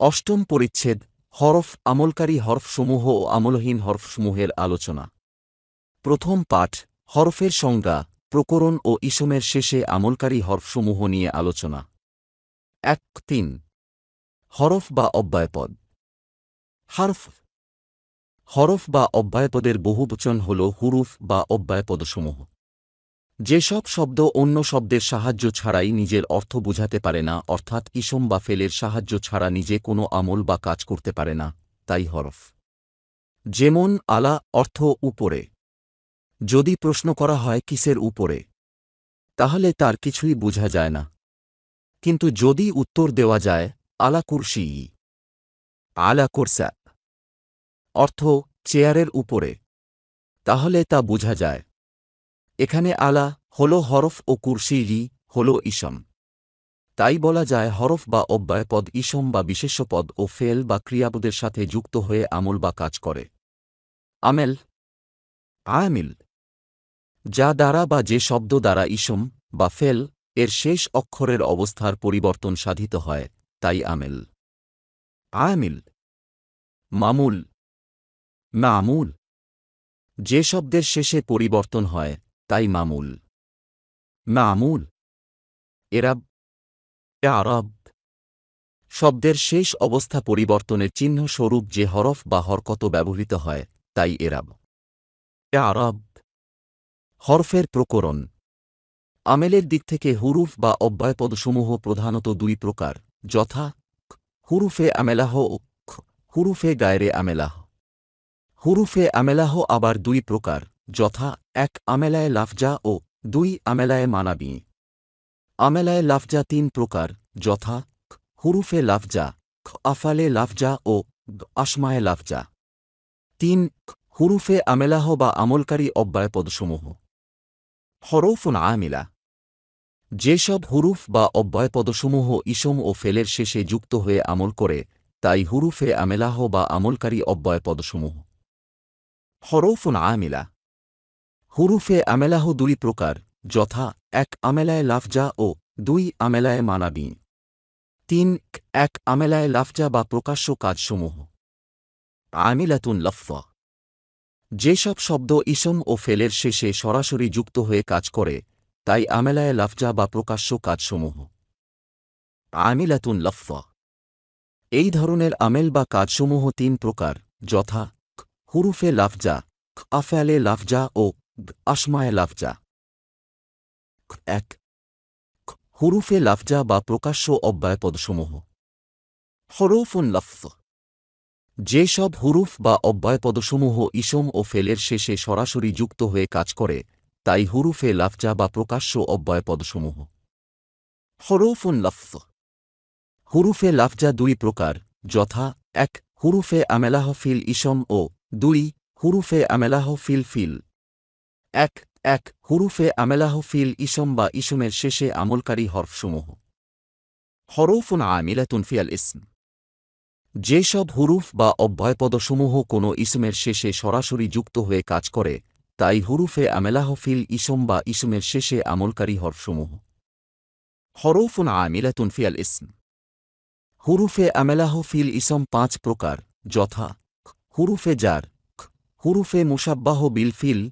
অষ্টম পরিচ্ছেদ, হরফ আমলকারী হরফসমূহ ও আমলহীন হরফসমূহের আলোচনা। প্রথম পাঠ, হরফের সংজ্ঞা, প্রকরণ ও ইসমের শেষে আমলকারী হরফসমূহ নিয়ে আলোচনা। এক তিন। হরফ বা অব্যয়পদ। হারফ। হরফ বা অব্যয়পদের বহুবচন হল হুরুফ বা অব্যয়পদসমূহ। যেসব শব্দ অন্য শব্দের সাহায্য ছাড়াই নিজের অর্থ বুঝাতে পারে না, অর্থাৎ ইসম বা ফেলের সাহায্য ছাড়া নিজে কোনো আমল বা কাজ করতে পারে না, তাই হরফ। যেমন, আলা, অর্থ, উপরে। যদি প্রশ্ন করা হয় কিসের উপরে, তাহলে তার কিছুই বোঝা যায় না। কিন্তু যদি উত্তর দেওয়া যায়, আলা কুরসি। আলা কোরসা। অর্থ, চেয়ারের উপরে। তাহলে তা বোঝা যায়। এখানে আলা হল হরফ ও কুরসি, রি হল ইসম। তাই বলা যায় হরফ বা অব্যয়পদ ইসম বা বিশেষ্যপদ ও ফেল বা ক্রিয়াপদের সাথে যুক্ত হয়ে আমল বা কাজ করে। আমেল আয়ামিল যা দ্বারা বা যে শব্দ দ্বারা ইসম বা ফেল এর শেষ অক্ষরের অবস্থার পরিবর্তন সাধিত হয়, তাই আমেল। আয়ামিল মামুল মামুল, যে শব্দের শেষে পরিবর্তন হয় তাই মামুল। মামুল। এরাব আরব শব্দের শেষ অবস্থা পরিবর্তনের চিহ্ন স্বরূপ যে হরফ বা হরকত ব্যবহৃত হয়, তাই এরাব আরব হরফের প্রকরণ। আমেলের দিক থেকে হুরুফ বা অব্যয়পদসমূহ প্রধানত দুই প্রকার, যথা হুরুফে আমেলাহ ও হুরুফে গায়রে আমেলাহ। হুরুফে আমেলাহ আবার দুই প্রকার যথা এক আমেলায় লাফজা ও দুই আমেলায় মানাবি। আমেলায় লাফজা তিন প্রকার, যথা হুরুফে লাফজা আফালে লাফজা ও আসমায় লাফজা। তিন হুরুফে আমেলাহ বা আমলকারী অব্যয়পদসমূহ। হরফুন আমিলা। যেসব হুরুফ বা অব্যয়পদসমূহ ইসম ও ফেলের শেষে যুক্ত হয়ে আমল করে, তাই হুরুফে আমেলাহ বা আমলকারী অব্যয়পদসমূহ। হরফুন আমিলা। হুরুফে আমেলাহ দুই প্রকার, যথা, এক আমেলায় লাফজা ও দুই আমেলায় মানাবি। তিন, এক আমেলায় লাফজা বা প্রকাশ্য কাজসমূহ। আমিলাতুন লফা যেসব শব্দ ইসম ও ফেলের শেষে সরাসরি যুক্ত হয়ে কাজ করে, তাই আমেলায় লাফজা বা প্রকাশ্য কাজসমূহ। আমিলাতুন লফা এই ধরনের আমেল বা কাজসমূহ তিন প্রকার, যথা হুরুফে লাফজা আফালে লাফজা ও আসমায় লাফজা। এক, হুরুফে লাফজা বা প্রকাশ্য অব্যয়পদসমূহ হরফুন লফ যেসব হুরুফ বা অব্যয়পদসমূহ ইসম ও ফেলের শেষে সরাসরি যুক্ত হয়ে কাজ করে, তাই হুরুফে লাফজা বা প্রকাশ্য অব্যয়পদসমূহ হরফুন লফ হুরুফে লাফজা দুই প্রকার, যথা, এক, হুরুফে আমেলাহ ফিল ইসম ও দুই, হুরুফে আমেলাহ ফিল ফিল। এক এক, হুরুফে আমেলাহ ফিল ইসম বা ইসমের শেষে আমলকারী হরফসমূহ। হরফুন আমিলাতুন ফিয়াল ইসম। যেসব হুরুফ বা অব্যয়পদসমূহ কোনো ইসমের শেষে সরাসরি যুক্ত হয়ে কাজ করে, তাই হুরুফে আমেলাহ ফিল ইসম বা ইসমের শেষে আমলকারী হরফসমূহ। হরফুন আমিলাতুন ফিয়াল ইসম। হুরুফে আমেলাহ ফিল ইসম পাঁচ প্রকার, যথা হুরুফে জার হুরুফে মুসাব্বাহ বিল ফিল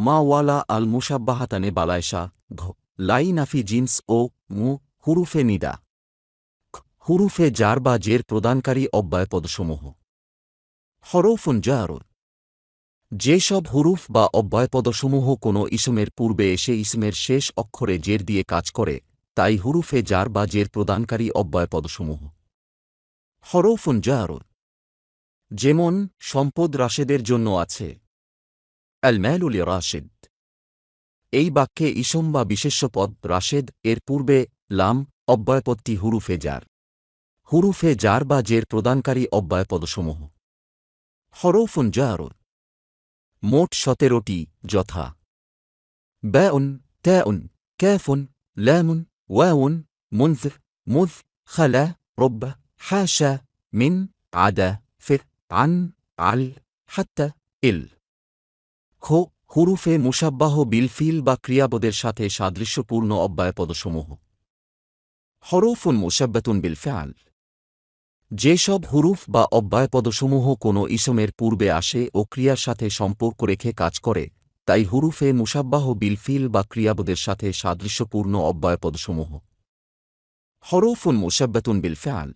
মা ওয়ালা আল মুসাব্বাহাতানে বালায়শা ঘ, লাই নাফি জিন্স ও মু, হুরুফে নিদা হুরুফে জার বা জের প্রদানকারী অব্যয়পদসমূহ। হরফুন জার যেসব হুরুফ বা অব্যয়পদসমূহ কোনো ইসমের পূর্বে এসে ইসমের শেষ অক্ষরে জের দিয়ে কাজ করে, তাই হুরুফে জার বা জের প্রদানকারী অব্যয়পদসমূহ। হরফুন জার যেমন, সম্পদ রাশেদের জন্য আছে আলম্যালুল রাশেদ। এই বাক্যে ইসম বা বিশেষ্যপদ রাশেদ, এর পূর্বে লাম অব্যয়পদটি হুরুফে জার হুরুফে জার বা জের প্রদানকারী অব্যয়পদসমূহ। হরফুন জার মোট সতেরোটি যথা। ব্যউন ত্যাউন ক্যাফুন ল্যামুন ওয়াউন মুনফির মুজ খালা, রব্বা হাশা মিন, আদা, ফির, আন, আল, হাত্তা, ইল। খো, হুরুফে মুসাব্বাহ বিলফিল বা ক্রিয়াপদের সাথে সাদৃশ্যপূর্ণ অব্যয়পদসমূহ। হরফুন মুসাব্বাতুন বিল ফ্যাল যেসব হুরুফ বা অব্যয়পদসমূহ কোনো ইসমের পূর্বে আসে ও ক্রিয়ার সাথে সম্পর্ক রেখে কাজ করে, তাই হুরুফে মুসাব্বাহ বিলফিল বা ক্রিয়াবোদের সাথে সাদৃশ্যপূর্ণ অব্যয়পদসমূহ। হরফুন মুসাব্বাতুন বিল ফ্যাল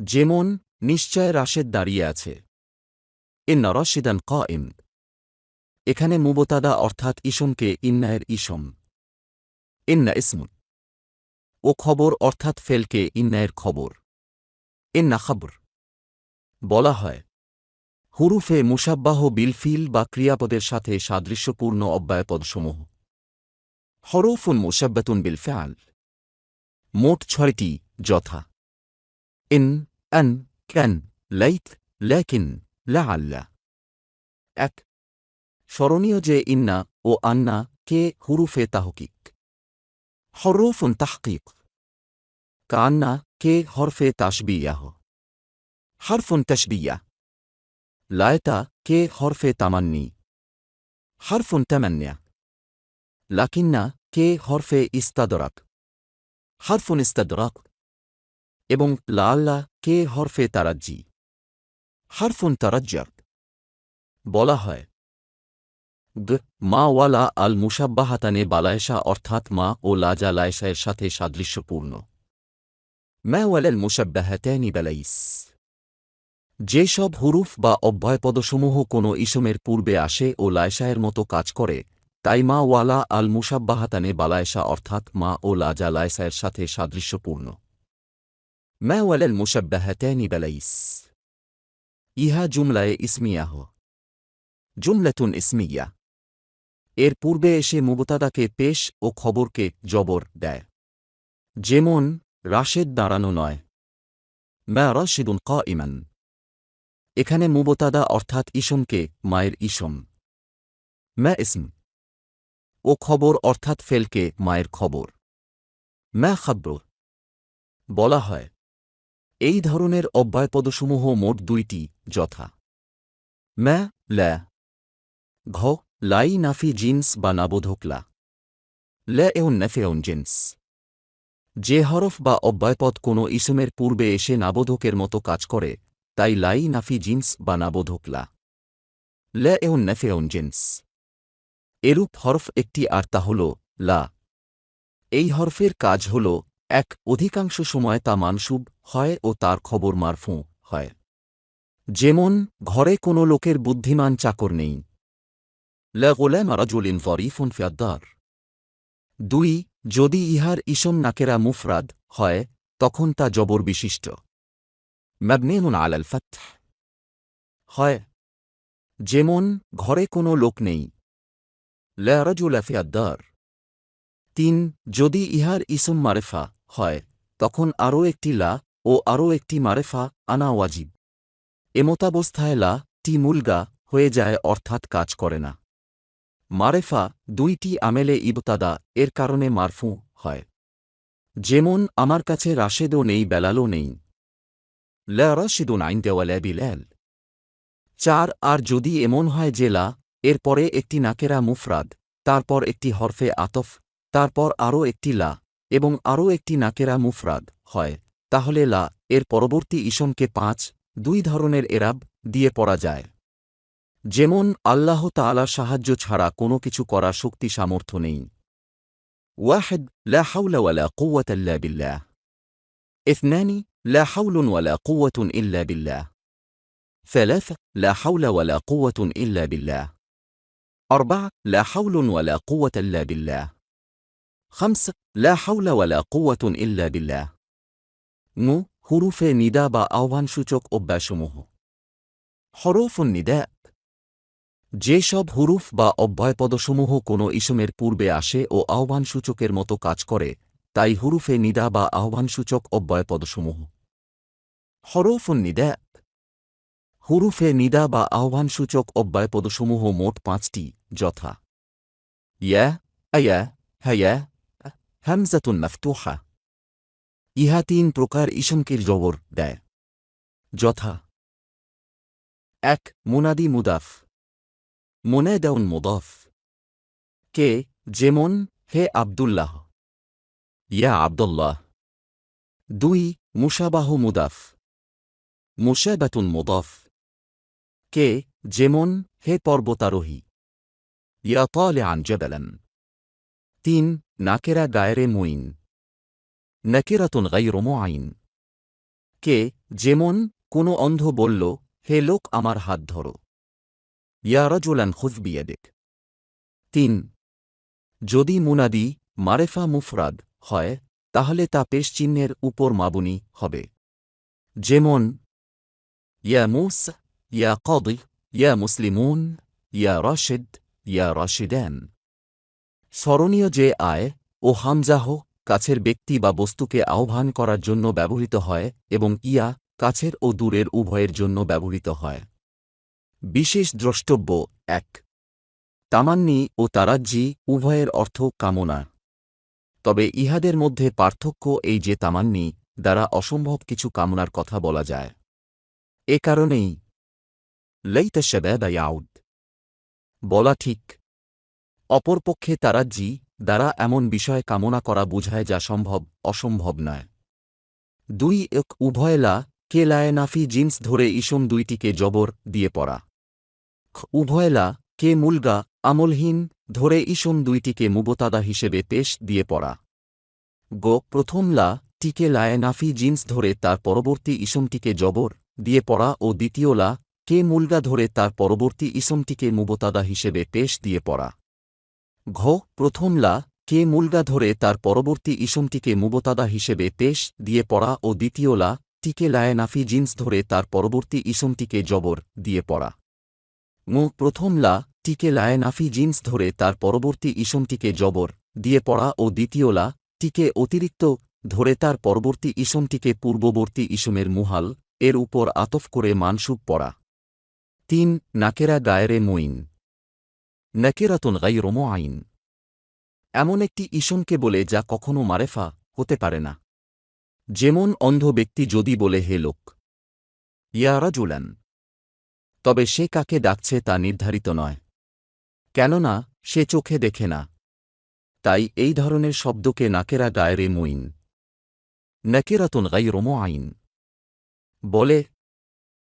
যেমন, নিশ্চয় রাশেদ দাঁড়িয়ে আছে। ইন্না ক ইম এখানে মুবতাদা অর্থাৎ ইসমকে ইন্নায়ের ইসম। ইন্না ইসমুন। ও খবর অর্থাৎ ফেলকে ইন্নায়ের খবর। ইন্না খবর। বলা হয়, হুরুফে মুসাব্বাহ বিলফিল বা ক্রিয়াপদের সাথে সাদৃশ্যপূর্ণ অব্যয়পদসমূহ। হরফুন মুসাব্বাতুন বিল ফ্যাল মোট ছয়টি, যথা। ইন, আন ক্যান লাইত ল্যাকিন লাআল্লা। এক স্মরণীয় যে ইন্না ও আন্না কে হুরুফে তাহকিক। হরফুন তাহকিক। কান্না কে হরফে তাসবিয়াহ হরফুন তশবিয়া। লায়তা কে হরফে তামান্নি। হরফুন তামান্যা লাকিন্না কে হরফে ইস্তাদরাক। হরফুন ইস্তাদরাক। এবং লাল্লা কে হরফে তারাজ্জি। হরফুন তারাজ্জাক। বলা হয় দ, মা ওয়ালা আল মুসাব্বাহাতানে বালায়সা অর্থাৎ মা ও লাজা লায়সায়ের সাথে সাদৃশ্যপূর্ণ। মা ওয়ালাল মুসাব্বাহাতানি বালাইস। যেসব হুরুফ বা অব্যয়পদসমূহ কোনো ইসমের পূর্বে আসে ও লায়সায়ের মতো কাজ করে, তাই মা ওয়ালা আল মুসাব্বাহাতানে বালায়সা অর্থাৎ মা ও লাজা লায়সায়ের সাথে সাদৃশ্যপূর্ণ। মা ওয়ালাল মুসাব্বাহাতানি বেলাইস। ইহা জুমলায়ে ইসমিয়াহ। জুমলাতুন ইসমিয়া। এর পূর্বে এসে মুবতাদাকে পেশ ও খবরকে জবর দেয়। যেমন, রাশেদ দাঁড়ানো নয়। ম্যা রাশিদুন ক ইমান এখানে মুবতাদা অর্থাৎ ইসমকে মায়ের ইসম ম্যা ইসম। ও খবর অর্থাৎ ফেলকে মায়ের খবর। ম্যা খাব্র। বলা হয়, এই ধরনের অব্যয়পদসমূহ মোট দুইটি, যথা। ম্যা ল্যা ঘ লাই নাফি জিন্স বা নাবোধকলা। লে এউন নেফেউন জিন্স। যে হরফ বা অব্যয়পদ কোনো ইসমের পূর্বে এসে নাবোধকের মতো কাজ করে, তাই লাই নাফি জিন্স বা নাবোধকলা। লে এউন নেফেউন জিন্স। এরূপ হরফ একটি আর তা হল লা। এই হরফের কাজ হল, এক, অধিকাংশ সময় তা মানসুব হয় ও তার খবর মারফু হয়। যেমন, ঘরে কোনো লোকের বুদ্ধিমান চাকর নেই। লা গোলাম রাজুলিন ফরিফুন ফিয়াদ্দার দুই, যদি ইহার ইসম নাকেরা মুফরাদ হয়, তখন তা জবর বিশিষ্ট। ম্যাবনেনুন আলাল ফাত হয়, যেমন ঘরে কোনো লোক নেই। লা রাজুলা ফিয়াদ্দার তিন, যদি ইহার ইসম মারেফা হয়, তখন আরও একটি লা ও আরও একটি মারেফা আনা ওয়াজিব। এমতাবস্থায় লা টি মুলগা হয়ে যায়, অর্থাৎ কাজ করে না। মারেফা দুইটি আমেলে ইবতাদা, এর কারণে মারফু হয়। যেমন, আমার কাছে রাশেদও নেই, বেলালও নেই। লা রাশিদুন আইন দেওয়ালে বিলাল। চার, আর যদি এমন হয় যে লা এরপরে একটি নাকেরা মুফরাদ, তারপর একটি হরফে আতফ, তারপর আরও একটি লা, এবং আরও একটি নাকেরা মুফরাদ হয়, তাহলে লা, এর পরবর্তী ইসমকে পাঁচ, দুই ধরনের এরাব দিয়ে পড়া যায়। যেমন আল্লাহ তাআলা সাহায্য ছাড়া কোনো কিছু করার শক্তি সামর্থ্য নেই ওয়াহেদ লা হাওলা ওয়ালা কুওয়াতা ইল্লা বিল্লাহ اثنان لا حول ولا قوة إلا بالله ثلاثة لا حول ولا قوة إلا بالله أربعة لا حول ولا قوة إلا بالله خمسة لا حول ولا قوة إلا بالله نو حروف নিদা বা আহ্বানসূচক অভ্যাসমূহ হরফ নিদা যেসব হুরুফ বা অব্যয়পদসমূহ কোনো ইসমের পূর্বে আসে ও আহ্বানসূচকের মতো কাজ করে, তাই হুরুফে নিদা বা আহ্বানসূচক অব্যয়পদসমূহ। হরফুন নিদা। হুরুফে নিদা বা আহ্বানসূচক অব্যয়পদসমূহ মোট পাঁচটি, যথা ইয়া, আয়া, হায়া, হামজাতুন মাফতুহা। ইহা তিন প্রকার ইসমকির জবর দেয়। যথা এক, মুনাদি মুদাফ। মুনাদাউন মুদাফ কে যেমন হে আবদুল্লাহ ইয়া আবদুল্লাহ দুই মুসাবাহ মুদাফ মুশাবাতুন মুদাফ কে যেমন হে পর্বতারোহী ইয়া তলে আন জেবেলান তিন নাকেরা গায়রে মুইন নাকিরাতুন গাইর আইন কে যেমন কোনো অন্ধ বলল হে লোক আমার হাত ধরো ইয়া রজুলান বিয়াদিক। তিন, যদি মুনাদি, মারেফা মুফরাদ হয়, তাহলে তা পেশ চিহ্নের উপর মাবুনি হবে। যেমন, ইয়া মুস, ইয়া কদি, ইয়া মুসলিমুন, ইয়া রশিদ, ইয়া রশিদান। স্মরণীয় যে আয় ও হামজাহ কাছের ব্যক্তি বা বস্তুকে আহ্বান করার জন্য ব্যবহৃত হয় এবং ইয়া কাছের ও দূরের উভয়ের জন্য ব্যবহৃত হয়। বিশেষ দ্রষ্টব্য এক। তামান্নি ও তারাজ্জি উভয়ের অর্থ কামনা। তবে ইহাদের মধ্যে পার্থক্য এই যে তামান্নি দ্বারা অসম্ভব কিছু কামনার কথা বলা যায়। এ কারণেই, লইতা শেবাবা ইয়াউদ। বলা ঠিক, অপরপক্ষে তারাজ্জি দ্বারা এমন বিষয় কামনা করা বুঝায় যা সম্ভব, অসম্ভব নয়। দুই এক উভয়লা কে লায়নাফি জিন্স ধরে ইসম দুইটিকে জবর দিয়ে পড়া। উভয়লা কে মুলগা, আমলহীন, ধরে ইসম দুইটিকে মুবতাদা হিসেবে পেশ দিয়ে পড়া। গো প্রথম লা টিকে লায়নাফি জিন্স ধরে তার পরবর্তী ইসমটিকে জবর দিয়ে পড়া ও দ্বিতীয় লা কে মুলগা ধরে তার পরবর্তী ইসমটিকে মুবতাদা হিসেবে পেশ দিয়ে পড়া। ঘ প্রথম লা কে মুলগা ধরে তার পরবর্তী ইসমটিকে মুবতাদা হিসেবে পেশ দিয়ে পড়া ও দ্বিতীয় লা টিকে লায়নাফি জিন্স ধরে তার পরবর্তী ইসমটিকে জবর দিয়ে পড়া। মু প্রথম লা টিকে লায়নাফি জিন্স ধরে তার পরবর্তী ইসমটিকে জবর দিয়ে পড়া ও দ্বিতীয় লা টিকে অতিরিক্ত ধরে তার পরবর্তী ইসমটিকে পূর্ববর্তী ইসমের মুহাল এর উপর আতফ করে মানসুব পড়া। তিন, নাকেরা গায়রে মুইন। নাকেরাতুন গাইর আইন এমন একটি ইসমকে বলে যা কখনও মারেফা হতে পারে না। যেমন অন্ধ ব্যক্তি যদি বলে, হে লোক ইয়ারা জুলান তবে সে কাকে ডাকছে তা নির্ধারিত নয়। কেননা, সে চোখে দেখে না। তাই এই ধরনের শব্দকে নাকেরা গায়রে মুইন। নাকেরাতুন গাইর আইন বলে